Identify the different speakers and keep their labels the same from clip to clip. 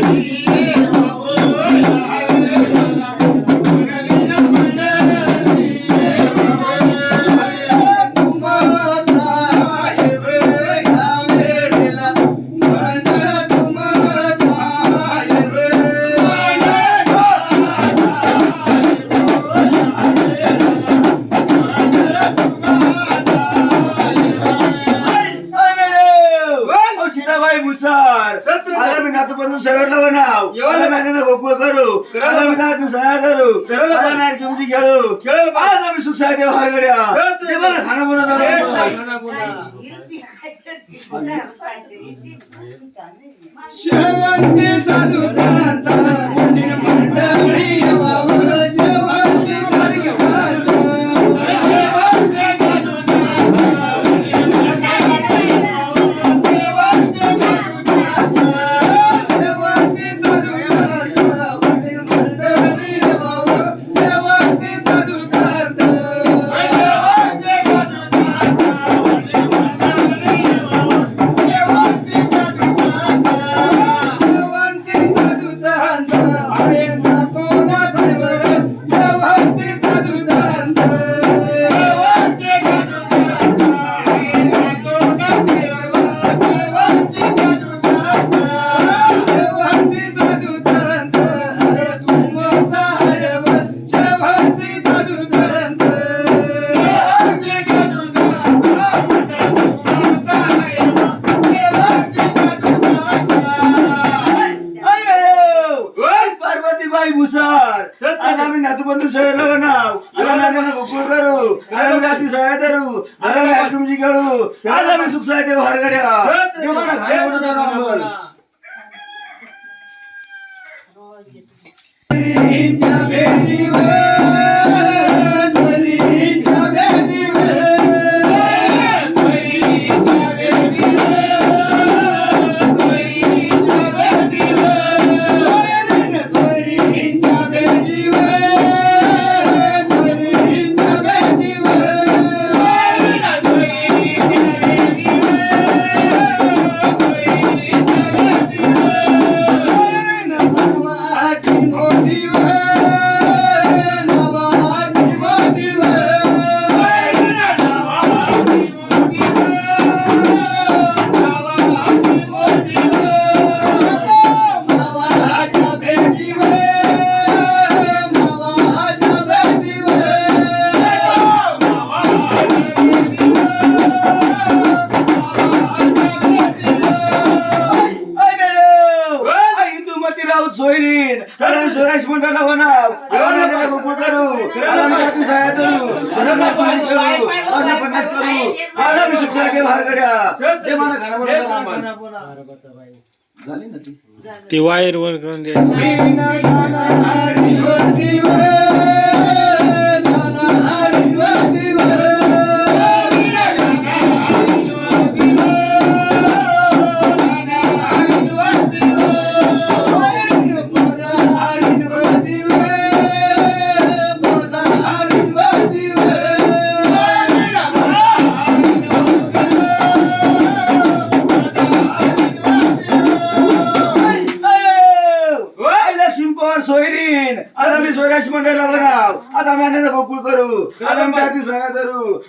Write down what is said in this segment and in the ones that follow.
Speaker 1: Thank you. किमती खेळू. आज आम्ही सुख साहेब हरगड्या ते मला खाणं बनवणार
Speaker 2: शेवंती साधू जाता मंडळी
Speaker 1: पार्वतीबाई मुसार आज आम्ही नातू बंधू सगळं बनाव आला मी अण्णांना गोकुळ करू. आला मी आधी सहाय धरू. आला मी तुमची खेळू आज आम्ही सुख साहेब हरगड्या. ते मला खाणं बनवणार आम्हाला. सोयरीन. आम्ही स्वराज मंडळाला बनाव मी गोकुळ करू आला मी आधी सहाय धरू आला मी तुमची खेळू. आला पन्नास करू. आला मी ते मला. झाली ना ती
Speaker 3: ती वायर वर करून द्या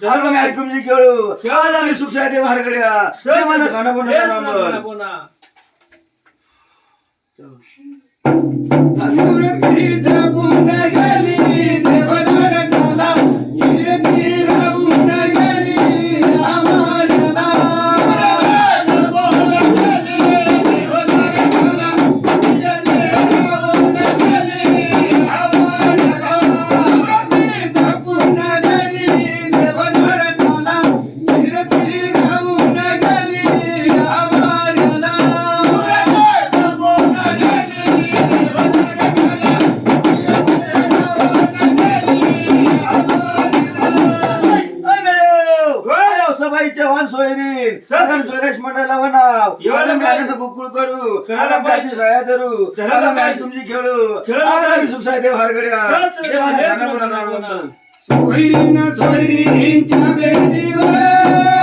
Speaker 1: धरू आता मी ऐकुमजी खेळू आज आम्ही सुख साहेब हरगड्या ते मला बनाव आता मी आनंद गोकुळ करू आता मी आधी सहाय धरू आता मी आई तुमची खेळू आता मी सुख साहेब हरगड्या ते मला खाणं बनवणार आम्हाला.
Speaker 2: सोयरीन सोयरींच्या भेटीवर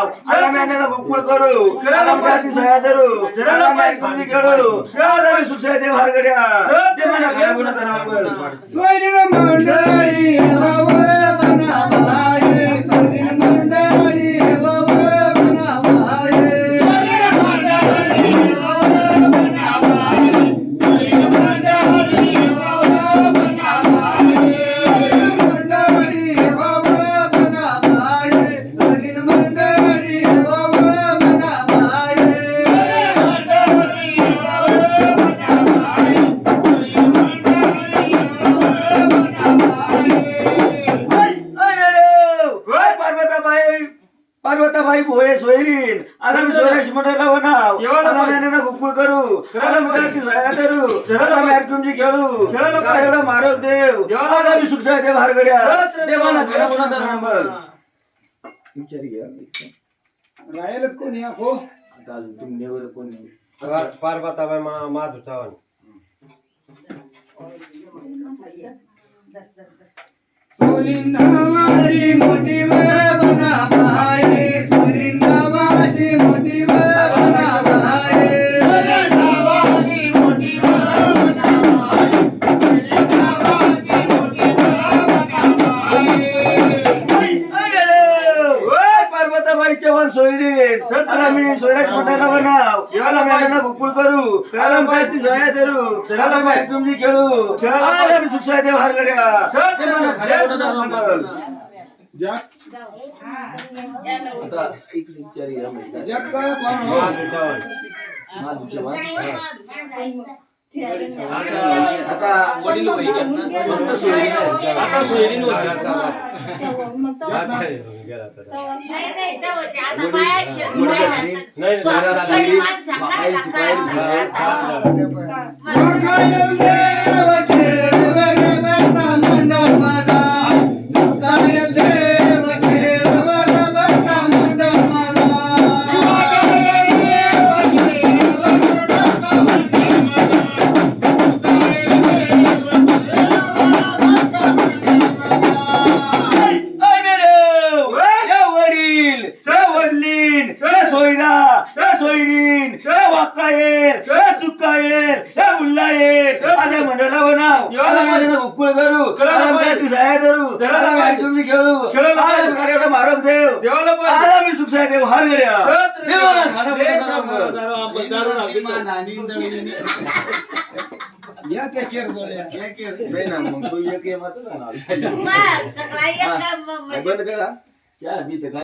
Speaker 1: बनाव आराम यानेला गोकुळ करू। जाती सह्या धरू। आराम ऐकून खेळू आम्ही सुखसाय देव हारगड्या। ते म्हणा
Speaker 2: सोयरीनं मंडळी
Speaker 1: देव आज आम्ही सुखसाय देव हारगड्या. रामबल विचारी घ्या.
Speaker 2: राहिलं कोणी? हो
Speaker 1: आता अजून तुम्ही नेवर कोणी?
Speaker 4: पार्वताबाई मा माधू चव्हाण.
Speaker 2: सोरिंदावाची मोठी
Speaker 1: पार्वताबाई चव्हाण सोयरीन आला मी सोयराज पटायला बनाव. आला मॅडाना गोकुळ करू. आला माहिती सह्या धरू आला माहिती तुमची खेळू. आला मी सुखसाय देव हारगड्या. ते म्हणा खऱ्या बोलत रामबल आता इकडे विचारी या माहिती.
Speaker 2: हो?
Speaker 5: आता वडील
Speaker 1: फक्त सोयरीन.
Speaker 5: आता सोयरीन होती.
Speaker 6: नाही
Speaker 1: मी तुमची खेळू आला मी एवढा मारक देव. आला मी सुखसाय देव हार गड्या. देवाला खाना बोलायचा
Speaker 2: या त्या केरजोळ्या
Speaker 1: नाही ना मग तू एक ये मात्र ना.
Speaker 6: मग सगळा एक
Speaker 1: बंद करा. चहा पिते का